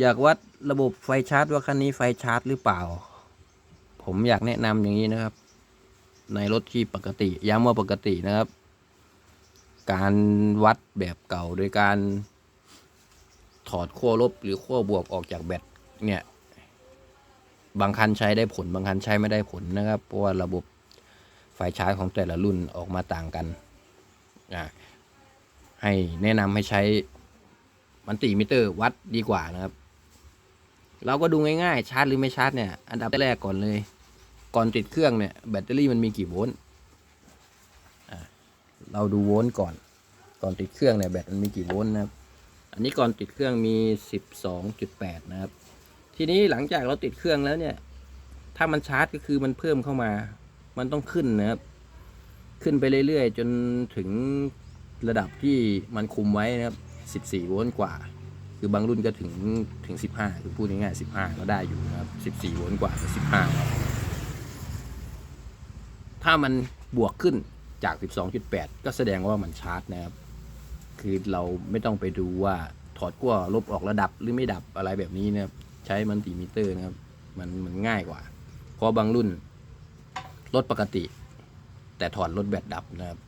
อยากวัดระบบไฟชาร์จว่าคันนี้ไฟชาร์จหรือเปล่า ผมอยากแนะนำอย่างนี้นะครับ ในรถที่ปกติย้ำว่าปกตินะครับ การวัดแบบเก่าโดยการถอดขั้วลบหรือขั้วบวกออกจากแบตเนี่ย บางคันใช้ได้ผลบางคันใช้ไม่ได้ผลนะครับ เพราะว่าระบบไฟชาร์จของแต่ละรุ่นออกมาต่างกันอะให้แนะนำให้ใช้มันติมิเตอร์วัดดีกว่านะครับ เราก็ดูง่ายๆ ชาร์จหรือไม่ชาร์จเนี่ย อันดับแรกก่อนเลย ก่อนติดเครื่องเนี่ย แบตเตอรี่มันมีกี่โวลต์เราดูโวลต์ก่อน ก่อนติดเครื่องเนี่ยแบตมันมีกี่โวลต์นะครับ อันนี้ก่อนติดเครื่องมี 12.8 นะครับ ทีนี้หลังจากเราติดเครื่องแล้วเนี่ย ถ้ามันชาร์จก็คือมันเพิ่มเข้ามา มันต้องขึ้นนะครับ ขึ้นไปเรื่อยๆ จนถึงระดับที่มันคุมไว้นะครับ 14 โวลต์กว่า คือบางรุ่นก็ถึงถึง 15 คือพูดง่ายๆ15 ก็ได้อยู่นะครับ14โวลต์กว่ากับ15 ถ้ามันบวกขึ้นจาก 12.8 ก็แสดงว่ามันชาร์จนะครับ คือเราไม่ต้องไปดูว่าถอดกั้วลบออกระดับหรือไม่ดับอะไรแบบนี้นะครับ ใช้มันติมิเตอร์นะครับ มันมันง่ายกว่า เพราะบางรุ่นรถปกติ แต่ถอดรถแบตดับนะครับ